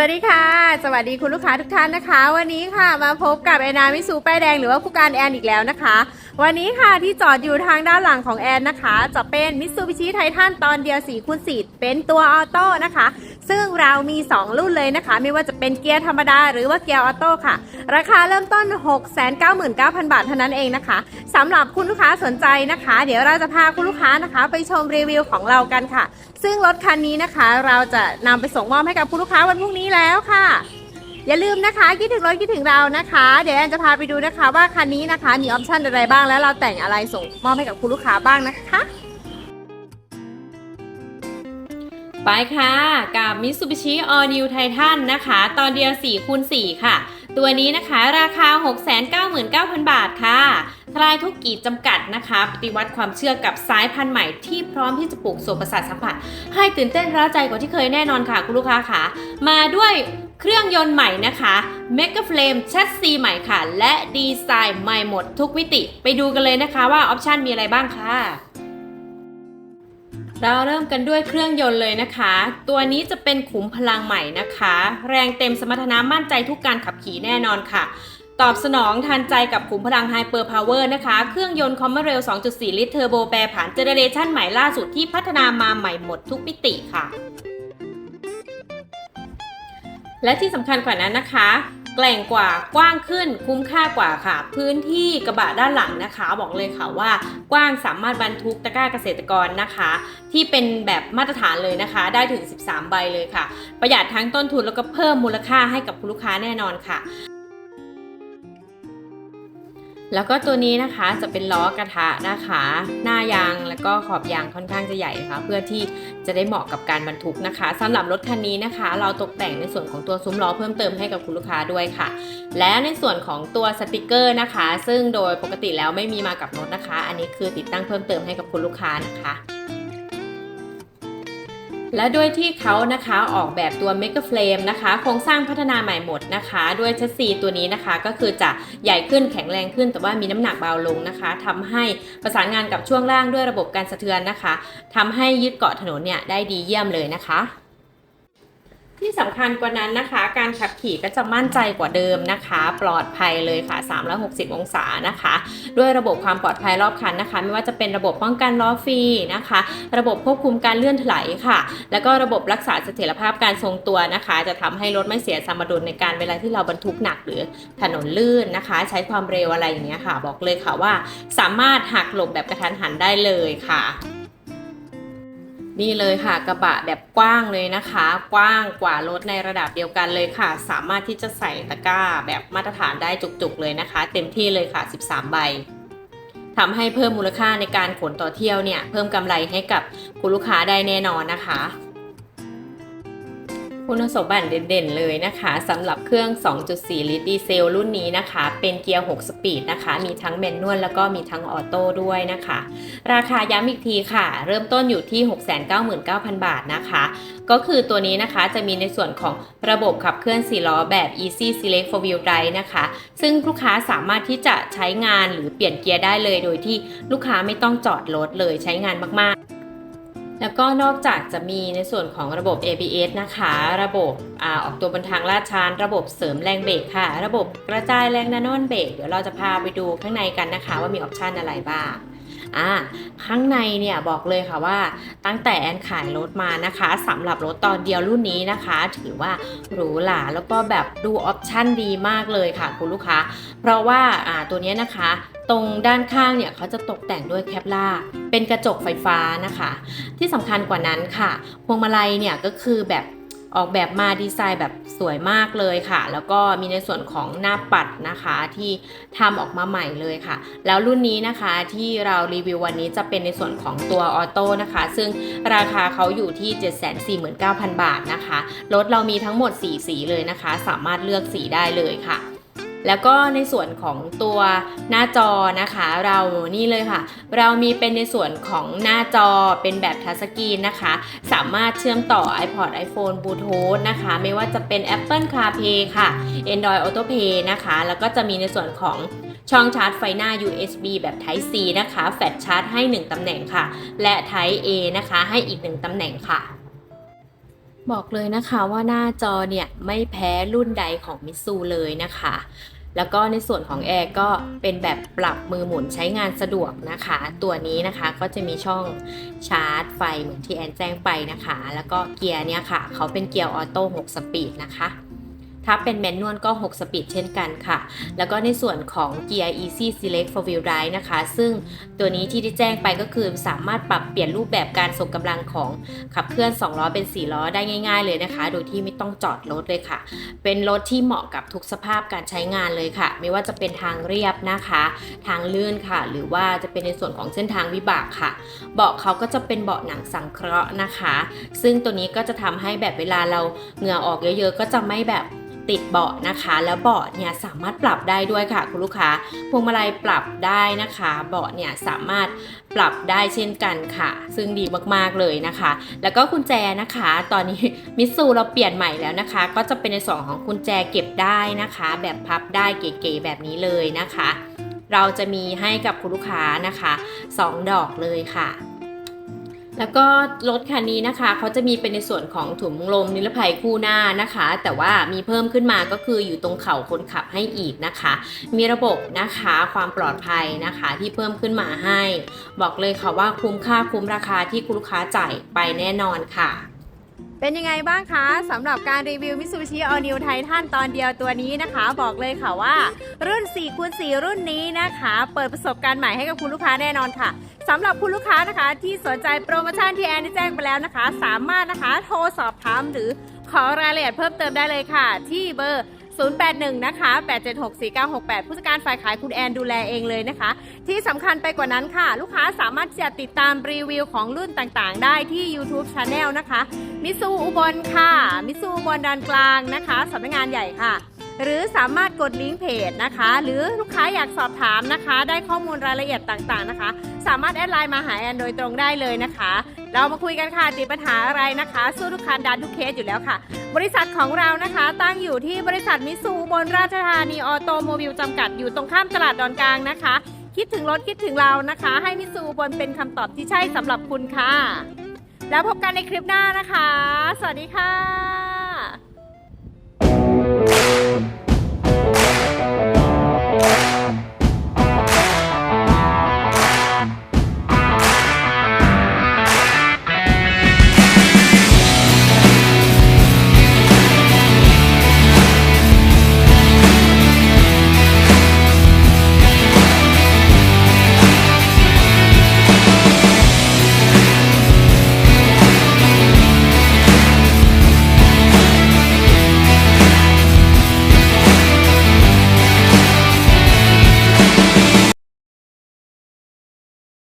วัสดีค่ะ สวัสดีคุณลูกค้าทุกท่านนะคะ วันนี้ค่ะมาพบกับแอนนามิสูป้ายแดงหรือว่าผู้การแอนอีกแล้วนะคะ วันนี้ค่ะที่จอดอยู่ทางด้านหลังของแอนนะคะ จะเป็นมิ t ซูบิชิไททันตอนเดียว4คูณ4เป็นตัวออโต้นะคะ ซึ่งเรามี 2 รุ่นเลยนะคะ ไม่ว่าจะเป็นเกียร์ธรรมดาหรือว่าเกียร์ออโต้ค่ะ ราคาเริ่มต้น 699,000 บาทเท่านั้นเองนะคะสำหรับคุณลูกค้าสนใจนะคะ เดี๋ยวเราจะพาคุณลูกค้านะคะ ไปชมรีวิวของเรากันค่ะ ซึ่งรถคันนี้นะคะ เราจะนำไปส่งมอบให้กับคุณลูกค้าวันพรุ่งนี้แล้วค่ะ อย่าลืมนะคะคิดถึงรถคิดถึงเรานะคะ เดี๋ยวแอนจะพาไปดูนะคะ ว่าคันนี้นะคะมีออปชั่นอะไรบ้างแล้วเราแต่งอะไรส่งมอบให้กับคุณลูกค้าบ้างนะคะ ไปค่ะกับ Mitsubishi All New Titan นะคะ ตอนเดียว4คูณ4ค่ะ ตัวนี้นะคะราคา 699,000 บาทค่ะทลายทุกกีดจำกัดนะคะ ปฏิวัติความเชื่อกับสายพันธุ์ใหม่ที่พร้อมที่จะปลูกโสมประสาทสัมผัส ให้ตื่นเต้นร้าวใจกว่าที่เคยแน่นอนค่ะ คุณลูกค้าค่ะ มาด้วยเครื่องยนต์ใหม่นะคะ m e g a Flame ชัดซีใหม่ค่ะ และดีไซน์ใหม่หมดทุกวิติ ไปดูกันเลยนะคะว่าออปชันมีอะไรบ้างค่ะ เราเริ่มกันด้วยเครื่องยนต์เลยนะคะ ตัวนี้จะเป็นขุมพลังใหม่นะคะ แรงเต็มสมรรถนะมั่นใจทุกการขับขี่แน่นอนค่ะ ตอบสนองทันใจกับขุมพลังไฮเปอร์พาวเวอร์นะคะ เครื่องยนต์คอมเมอร์เรล 2.4 ลิตรเทอร์โบแปรผันเจเนเรชันใหม่ล่าสุดที่พัฒนามาใหม่หมดทุกมิติค่ะ และที่สำคัญกว่านั้นนะคะ แกล่งกว่ากว้างขึ้นคุ้มค่ากว่าค่ะ พื้นที่กระบะด้านหลังนะคะ บอกเลยค่ะว่ากว้างสามารถบรรทุกตะกร้าเกษตรกรนะคะ ที่เป็นแบบมาตรฐานเลยนะคะ ได้ถึง 13 ใบเลยค่ะ ประหยัดทั้งต้นทุนแล้วก็เพิ่มมูลค่าให้กับคุณลูกค้าแน่นอนค่ะ แล้วก็ตัวนี้นะคะจะเป็นล้อกระทะนะคะ หน้ายางแล้วก็ขอบยางค่อนข้างจะใหญ่ค่ะเพื่อที่จะได้เหมาะกับการบรรทุกนะคะสำหรับรถคันนี้นะคะ เราตกแต่งในส่วนของตัวซุ้มล้อเพิ่มเติมให้กับคุณลูกค้าด้วยค่ะ และในส่วนของตัวสติกเกอร์นะคะ ซึ่งโดยปกติแล้วไม่มีมากับรถนะคะ อันนี้คือติดตั้งเพิ่มเติมให้กับคุณลูกค้านะคะ และด้วยที่เขานะคะออกแบบตัวเมกะเฟรมนะคะโครงสร้างพัฒนาใหม่หมดนะคะ ด้วยชัสซีตัวนี้นะคะ ก็คือจะใหญ่ขึ้นแข็งแรงขึ้น แต่ว่ามีน้ำหนักเบาลงนะคะทำให้ประสานงานกับช่วงล่างด้วยระบบการสะเทือนนะคะทำให้ยึดเกาะถนนเนี่ยได้ดีเยี่ยมเลยนะคะ ที่สำคัญกว่านั้นนะคะ การขับขี่ก็จะมั่นใจกว่าเดิมนะคะ ปลอดภัยเลยค่ะ 360 องศานะคะ ด้วยระบบความปลอดภัยรอบคันนะคะ ไม่ว่าจะเป็นระบบป้องกันล้อฟรีนะคะ ระบบควบคุมการเลื่อนถลายค่ะ แล้วก็ระบบรักษาเสถียรภาพการทรงตัวนะคะ จะทำให้รถไม่เสียสมดุลในการเวลาที่เราบรรทุกหนักหรือถนนลื่นนะคะ ใช้ความเร็วอะไรอย่างเงี้ยค่ะ บอกเลยค่ะว่า สามารถหักหลบแบบกระทันหันได้เลยค่ะ นี่เลยค่ะกระบะแบบกว้างเลยนะคะ กว้างกว่ารถในระดับเดียวกันเลยค่ะ สามารถที่จะใส่ตะกร้าแบบมาตรฐานได้จุกๆเลยนะคะ เต็มที่เลยค่ะ 13 ใบทำให้เพิ่มมูลค่าในการขนต่อเที่ยวเนี่ย เพิ่มกำไรให้กับคุณลูกค้าได้แน่นอนนะคะ คุณสมบัติเด่นๆเลยนะคะสำหรับเครื่อง 2.4 ลิตรดีเซลรุ่นนี้นะคะ เป็นเกียร์ 6 สปีดนะคะ มีทั้งแมนนวลแล้วก็มีทั้งออโต้ด้วยนะคะ ราคาย้ำอีกทีค่ะ เริ่มต้นอยู่ที่ 699,000 บาทนะคะ ก็คือตัวนี้นะคะจะมีในส่วนของระบบขับเคลื่อน4ล้อแบบ Easy Select for Wheel Drive นะคะ ซึ่งลูกค้าสามารถที่จะใช้งานหรือเปลี่ยนเกียร์ได้เลย โดยที่ลูกค้าไม่ต้องจอดรถเลยใช้งานมากๆ แล้วก็นอกจากจะมีในส่วนของระบบ ABS นะคะ ระบบอออกตัวบนทางลาดชันระบบเสริมแรงเบรกค่ะ ระบบกระจายแรงนานอนเบรกเดี๋ยวเราจะพาไปดูข้างในกันนะคะ ว่ามีออปชันอะไรบ้างอ่าข้างในเนี่ยบอกเลยค่ะว่าตั้งแต่แอนขายรถมานะคะสำหรับรถตอนเดียวรุ่นนี้นะคะ ถือว่าหรูหราแล้วก็แบบดูออปชันดีมากเลยค่ะคุณลูกค้า เพราะว่าอ่าตัวเนี้ยนะคะ ตรงด้านข้างเนี่ยเขาจะตกแต่งด้วยแคปล่าเป็นกระจกไฟฟ้านะคะ ที่สำคัญกว่านั้นค่ะ พวงมาลัยเนี่ยก็คือแบบออกแบบมาดีไซน์แบบสวยมากเลยค่ะ แล้วก็มีในส่วนของหน้าปัดนะคะที่ทำออกมาใหม่เลยค่ะ แล้วรุ่นนี้นะคะที่เรารีวิววันนี้จะเป็นในส่วนของตัวออโต้นะคะ ซึ่งราคาเขาอยู่ที่ 749,000 บาทนะคะ รถเรามีทั้งหมด 4 สีเลยนะคะ สามารถเลือกสีได้เลยค่ะ แล้วก็ในส่วนของตัวหน้าจอนะคะ เรานี่เลยค่ะ เรามีเป็นในส่วนของหน้าจอเป็นแบบทัชสกรีนนะคะ สามารถเชื่อมต่อ iPod iPhone Bluetooth นะคะ ไม่ว่าจะเป็น Apple CarPlay ค่ะ Android Auto Pay นะคะ แล้วก็จะมีในส่วนของช่องชาร์จไฟหน้า USB แบบ Type C นะคะ แฟลชชาร์จให้ 1ตำแหน่งค่ะ และ Type A นะคะ ให้อีก 1ตำแหน่งค่ะ บอกเลยนะคะว่าหน้าจอเนี่ยไม่แพ้รุ่นใดของมิซูเลยนะคะ แล้วก็ในส่วนของแอร์ก็เป็นแบบปรับมือหมุนใช้งานสะดวกนะคะ ตัวนี้นะคะก็จะมีช่องชาร์จไฟเหมือนที่แอนแจ้งไปนะคะ แล้วก็เกียร์เนี่ยค่ะ เขาเป็นเกียร์ออโต้6สปีดนะคะ ถ้าเป็นแมนนวลก็ 6 สปีดเช่นกันค่ะ แล้วก็ในส่วนของเกียร์ Easy Select for Wheel Drive นะคะ ซึ่งตัวนี้ที่ได้แจ้งไปก็คือสามารถปรับเปลี่ยนรูปแบบการส่งกำลังของขับเคลื่อน 2 ล้อเป็น 4 ล้อได้ง่ายๆเลยนะคะ โดยที่ไม่ต้องจอดรถเลยค่ะ เป็นรถที่เหมาะกับทุกสภาพการใช้งานเลยค่ะ ไม่ว่าจะเป็นทางเรียบนะคะ ทางลื่นค่ะ หรือว่าจะเป็นในส่วนของเส้นทางวิบากค่ะ เบาะเขาก็จะเป็นเบาะหนังสังเคราะห์นะคะ ซึ่งตัวนี้ก็จะทำให้แบบเวลาเราเหงื่อออกเยอะๆ ก็จะไม่แบบ ติดเบาะนะคะ แล้วเบาะเนี่ยสามารถปรับได้ด้วยค่ะ คุณลูกค้าพวงมาลัยปรับได้นะคะ เบาะเนี่ยสามารถปรับได้เช่นกันค่ะ ซึ่งดีมากๆเลยนะคะ แล้วก็กุญแจนะคะ ตอนนี้มิตซูเราเปลี่ยนใหม่แล้วนะคะ ก็จะเป็นในส่วนของกุญแจเก็บได้นะคะ แบบพับได้เก๋ๆแบบนี้เลยนะคะ เราจะมีให้กับคุณลูกค้านะคะ 2 ดอกเลยค่ะ แล้วก็รถคันนี้นะคะเขาจะมีเป็นในส่วนของถุงลมนิรภัยคู่หน้านะคะ แต่ว่ามีเพิ่มขึ้นมาก็คืออยู่ตรงเข่าคนขับให้อีกนะคะ มีระบบนะคะความปลอดภัยนะคะที่เพิ่มขึ้นมาให้ บอกเลยค่ะว่าคุ้มค่าคุ้มราคาที่คุณลูกค้าจ่ายไปแน่นอนค่ะเป็นยังไงบ้างคะสำหรับการรีวิว Mitsubishi All New Titan ตอนเดียวตัวนี้นะคะ บอกเลยค่ะว่า รุ่น4คูณ4รุ่นนี้นะคะ เปิดประสบการณ์ใหม่ให้กับคุณลูกค้าแน่นอนค่ะสำหรับคุณลูกค้านะคะ ที่สนใจโปรโมชั่นที่แอนได้แจ้งไปแล้วนะคะ สามารถนะคะโทรสอบถามหรือขอรายละเอียดเพิ่มเติมได้เลยค่ะ ที่เบอร์ 081 นะคะ 8764968 ผู้จัดการฝ่ายขายคุณแอนดูแลเองเลยนะคะ ที่สำคัญไปกว่านั้นค่ะ ลูกค้าสามารถจะติดตามรีวิวของรุ่นต่างๆ ได้ที่ YouTube Channel นะคะ มิซูอุบลค่ะ มิซูอุบลดอนกลางนะคะสำนักงานใหญ่ค่ะ หรือสามารถกดลิงก์เพจนะคะ หรือลูกค้าอยากสอบถามนะคะ ได้ข้อมูลรายละเอียดต่างๆนะคะ สามารถแอดไลน์มาหาแอนโดยตรงได้เลยนะคะ เรามาคุยกันค่ะติดปัญหาอะไรนะคะ สู้ทุกคันดันทุกเคสอยู่แล้วค่ะ บริษัทของเรานะคะ ตั้งอยู่ที่บริษัทมิซูบนราชธานีออโตโมบิลจำกัดอยู่ตรงข้ามตลาดดอนกลางนะคะ คิดถึงรถคิดถึงเรานะคะ ให้มิซูบนเป็นคำตอบที่ใช่สำหรับคุณค่ะแล้วพบกันในคลิปหน้านะคะ สวัสดีค่ะ